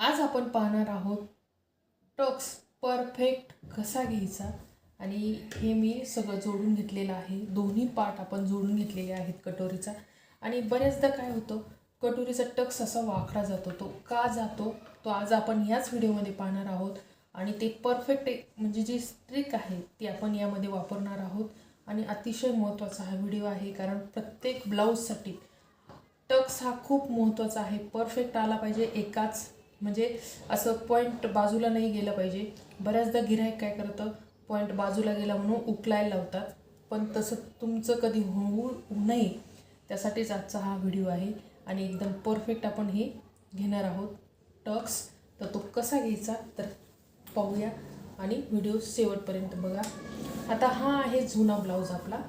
आज आपण पाहणार आहोत टक्स परफेक्ट कसा घ्यायचा? आणि हे मी सगळं जोडून घेतलेलं आहे. दोन्ही पार्ट आपण जोडून घेतलेले आहेत कटोरीचा. आणि बऱ्याचदा काय होतं कटोरीचा टक्स असा वाकडा जातो तो का जातो तो आज आपण याच व्हिडिओमध्ये पाहणार आहोत. आणि ते परफेक्ट म्हणजे जी ट्रिक आहे ती आपण यामध्ये वापरणार आहोत. आणि अतिशय महत्त्वाचा हा व्हिडिओ आहे कारण प्रत्येक ब्लाऊजसाठी टक्स हा खूप महत्त्वाचा आहे. परफेक्ट आला पाहिजे एकाच म्हणजे असं पॉईंट बाजूला नाही गेलं पाहिजे. बऱ्याचदा गिराईक काय करतं? पॉईंट बाजूला गेला म्हणून उकलायला लावतात. पण तसं तुमचं कधी होऊ नये त्यासाठीच आजचा हा व्हिडिओ आहे. आणि एकदम परफेक्ट आपण हे घेणार आहोत. टक्स तर तो कसा घ्यायचा? तर पाहूया. आणि व्हिडिओ शेवटपर्यंत बघा. आता हा आहे जुना ब्लाऊज आपला.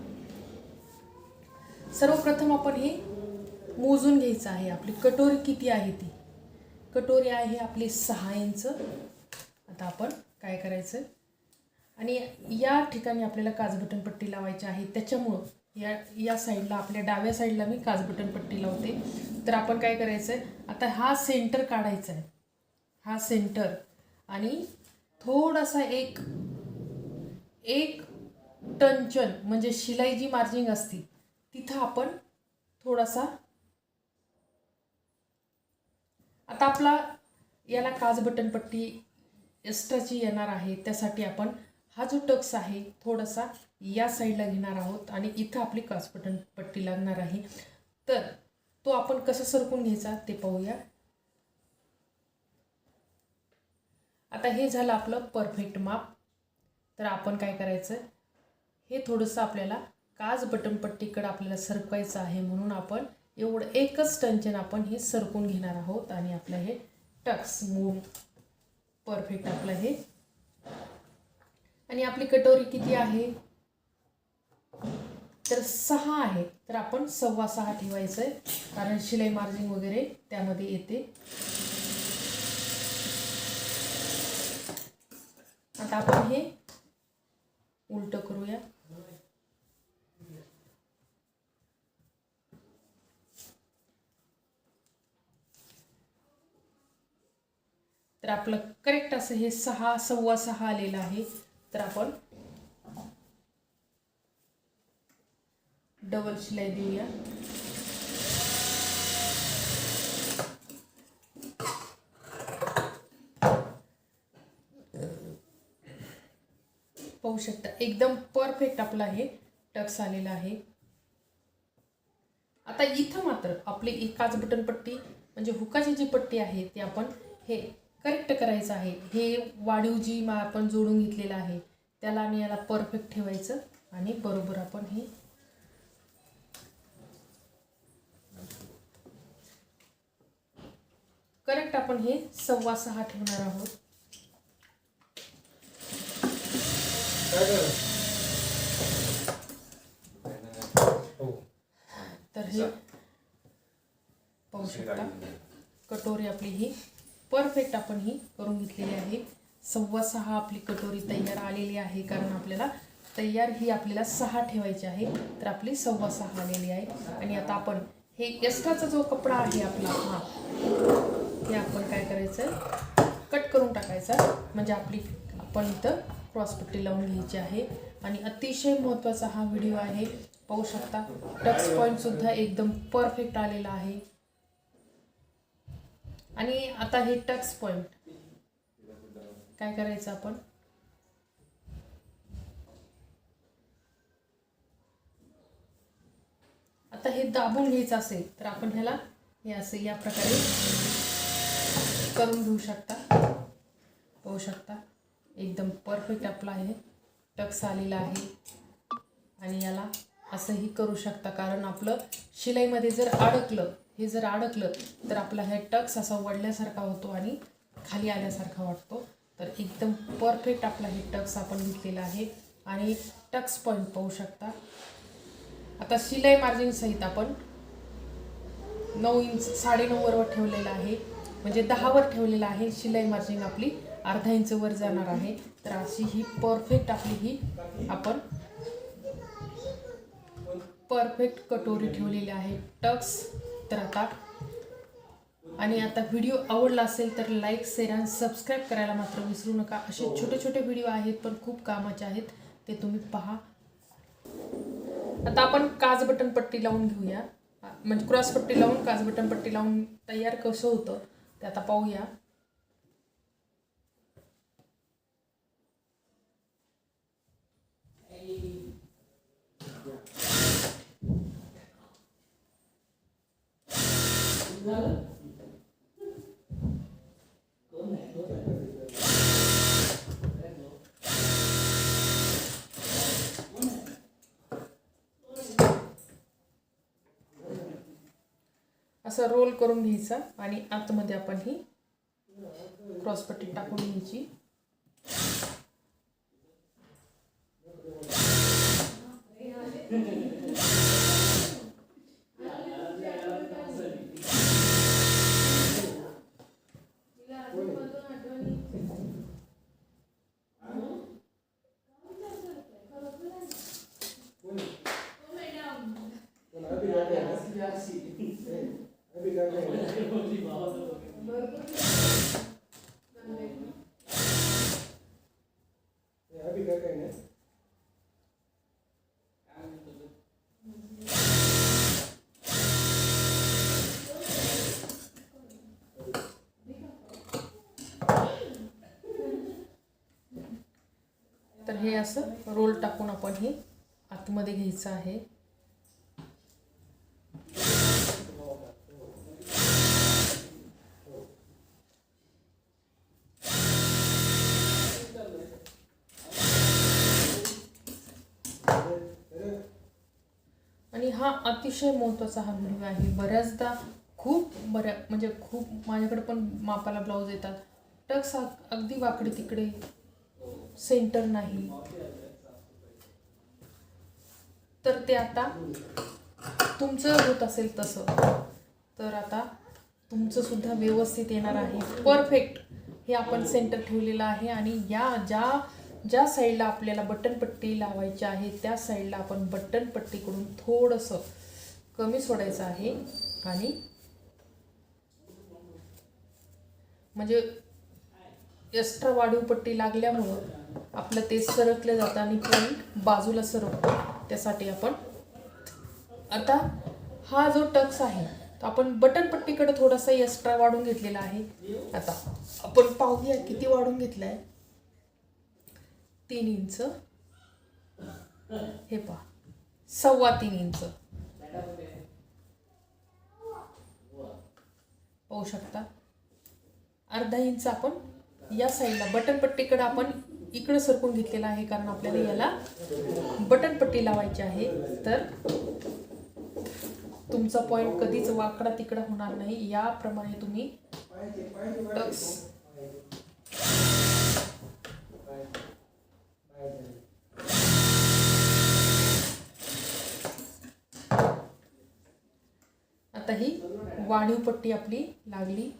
सर्वप्रथम आपण हे मोजून घ्यायचं आहे. आपली कटोरी किती आहे ती? कटोरी आहे आपली सहा इंच. आता आपण काय करायचं? आणि या ठिकाणी आपल्याला काजबटन पट्टी लावायची आहे. त्याच्यामुळं या या साईडला आपल्या डाव्या साईडला मी काजबटन पट्टी लावते. तर आपण काय करायचं आहे आता हा सेंटर काढायचा आहे हा सेंटर. आणि थोडासा एक एक टंचन म्हणजे शिलाई जी मार्जिंग असती तिथं आपण थोडासा आता आपला याला काज बटन पट्टी एक्स्ट्राची येणार आहे. त्यासाठी आपण हा जो टक्स आहे थोडासा या साईडला घेणार आहोत आणि इथं आपली काज बटन पट्टी लागणार आहे. तर तो आपण कसं सरकून घ्यायचा ते पाहूया. आता हे झालं आपलं परफेक्ट माप. तर आपण काय करायचं? हे थोडंसं आपल्याला काज बटनपट्टीकडं आपल्याला सरकवायचं आहे म्हणून आपण एवढं एकच टंचन आपण हे सरकून घेणार आहोत आणि आपलं हे टक्स मूव परफेक्ट आपलं हे. आणि आपली कटोरी किती आहे? तर सहा आहे. तर आपण सव्वा सहा ठेवायचं आहे कारण शिलाई मार्जिन वगैरे त्यामध्ये येते. आता आपण हे उलट करूया. आपलं करेक्ट असं हे सहा सव्वा सहा आलेलं आहे. तर आपण डबल शिलाई देऊया. पाहू शकता एकदम परफेक्ट आपला हे टक्स आलेला आहे. आता इथं मात्र आपली एकाच बटन पट्टी म्हणजे हुकाची जी पट्टी आहे ती आपण हे करेक्ट करायचं आहे. हे वाढीव जी मा आपण जोडून घेतलेलं आहे त्याला आणि याला परफेक्ट ठेवायचं आणि बरोबर आपण हे करेक्ट आपण हे सव्वा सहा ठेवणार आहोत. तर हे पाहू शकता. कटोरी आपली ही परफेक्ट आपण ही करून घेतलेली आहे. सव्वा सहा आपली कटोरी तयार आलेली आहे कारण आपल्याला तयार ही आपल्याला सहा ठेवायची आहे तर आपली सव्वा सहा आलेली आहे. आणि आता आपण हे एक्स्ट्राचा जो कपडा आहे आपला हा हे आपण काय करायचं? कट करून टाकायचा. म्हणजे आपली आपण इथं क्रॉसपट्टी लावून घ्यायची आहे. आणि अतिशय महत्त्वाचा हा व्हिडिओ आहे. पाहू शकता टक्स पॉईंटसुद्धा एकदम परफेक्ट आलेला आहे. आणि आता हे टच पॉईंट काय करायचं आपण? आता हे दाबून घ्यायचं असेल तर आपण ह्याला हे असं या प्रकारे करून घेऊ शकता. पाहू शकता. एकदम परफेक्ट आपला आहे टक्स आलेला आहे. आणि याला असंही करू शकता. कारण आपलं शिलाईमध्ये जर अडकलं हे जर अडकलं तर आपला हे टक्स असा वडल्यासारखा होतो आणि खाली आल्यासारखा वाटतो. तर एकदम परफेक्ट आपला हे टक्स आपण घेतलेला आहे. आणि टक्स पॉईंट पाहू शकता. आता शिलाई मार्जिन सहित आपण नऊ इंच साडेनऊवर ठेवलेलं आहे. म्हणजे दहावर ठेवलेलं आहे. शिलाई मार्जिन आपली अर्धा इंचवर जाणार आहे. तर अशी ही परफेक्ट आपली ही आपण परफेक्ट कटोरी ठेवलेली आहे टक्स. तर आता आणि आता व्हिडिओ आवडला असेल तर लाईक शेअर आणि सबस्क्राईब करायला मात्र विसरू नका. असे छोटे छोटे व्हिडिओ आहेत पण खूप कामाचे आहेत. ते तुम्ही पहा. आता आपण काज बटन पट्टी लावून घेऊया. म्हणजे क्रॉस पट्टी लावून काज बटन पट्टी लावून तयार कसं होतं ते आता पाहूया. असा रोल करून घ्यायचा आणि आतमध्ये आपण ही क्रॉसपट्टी टाकून घ्यायची. तर हे असं रोल टाकून आपण हे आतमध्ये घ्यायचं आहे. आणि हा अतिशय महत्त्वाचा हा व्हिडिओ आहे. बऱ्याचदा खूप बऱ्या म्हणजे खूप माझ्याकडे पण मापाला ब्लाऊज येतात. टक्स अगदी वाकडे तिकडे. सेंटर नाही. तर ते आता तुमचं होत असेल तसं. तर आता तुमचं सुद्धा व्यवस्थित येणार आहे. परफेक्ट हे आपण सेंटर ठेवलेलं आहे आणि या ज्या ज्या साईडला आपल्याला बटनपट्टी लावायची आहे त्या साईडला आपण बटनपट्टीकडून थोडंसं कमी सोडायचं आहे आणि म्हणजे एक्स्ट्रा वाढीव पट्टी लागल्यामुळं आपलं ते सरकलं जातं आणि पॉईंट बाजूला सरकतो. त्यासाठी आपण आता हा जो टक्स आहे तो आपण बटन पट्टीकडे थोडासा एक्स्ट्रा वाढून घेतलेला आहे. आता आपण पाहूया किती वाढून घेतला आहे तीन इंच. हे पहा. सव्वा तीन इंच. पाहू शकता? अर्धा इंच आपण या साईडला बटनपट्टीकडं आपण इकडं सरकून घेतलेला आहे कारण आपल्याला याला बटन पट्टी लावायची आहे. तर तुमचा पॉईंट कधीच वाकडा तिकडा होणार नाही. याप्रमाणे तुम्ही टक्स आता ही वाढीव पट्टी आपली लागली.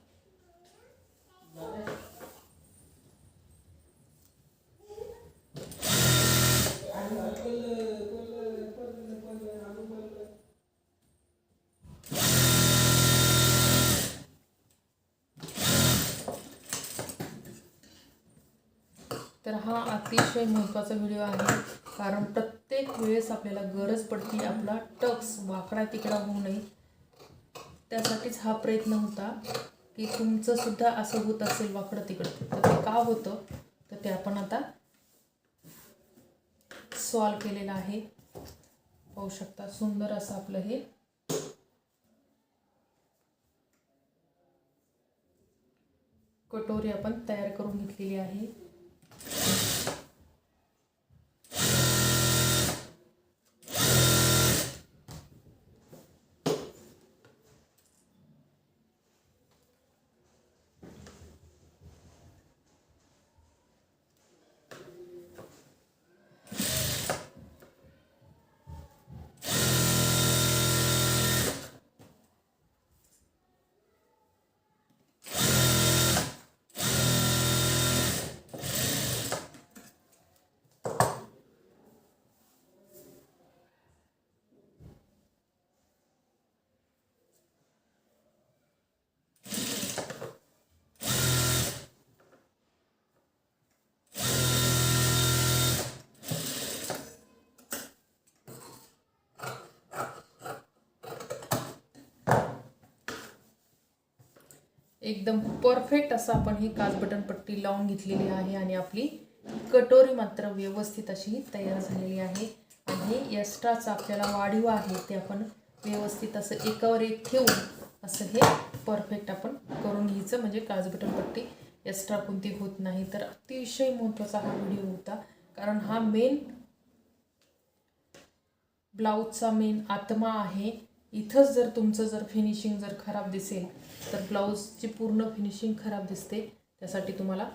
तर हा अतिशय महत्त्वाचा व्हिडिओ आहे. कारण प्रत्येक वेळेस आपल्याला गरज पडते आपला टक्स वाकडा तिकडा होऊ नये. त्यासाठीच हा प्रयत्न होता की तुमचं सुद्धा असं होत असेल वाकडं तिकडं तर ते का होतं? तर ते आपण आता सॉल्व केलेलं आहे. पाहू शकता सुंदर असं आपलं हे. कटोरी आपण तयार करून घेतलेली आहे. एकदम परफेक्ट असं आपण ही काच बटन पट्टी लावून घेतलेली आहे आणि आपली कटोरी मात्र व्यवस्थित अशी तयार झालेली आहे. आणि हे एक्स्ट्राचं आपल्याला वाढीव आहे ते आपण व्यवस्थित असं एकावर एक ठेवून असं हे परफेक्ट आपण करून घ्यायचं. म्हणजे काच बटन पट्टी एक्स्ट्रा कोणती होत नाही. तर अतिशय महत्त्वाचा हा व्हिडिओ होता. कारण हा मेन ब्लाऊजचा मेन आत्मा आहे. इथंच जर तुमचं जर फिनिशिंग जर खराब दिसेल तर ब्लाऊजची पूर्ण फिनिशिंग खराब दिसते. त्यासाठी तुम्हाला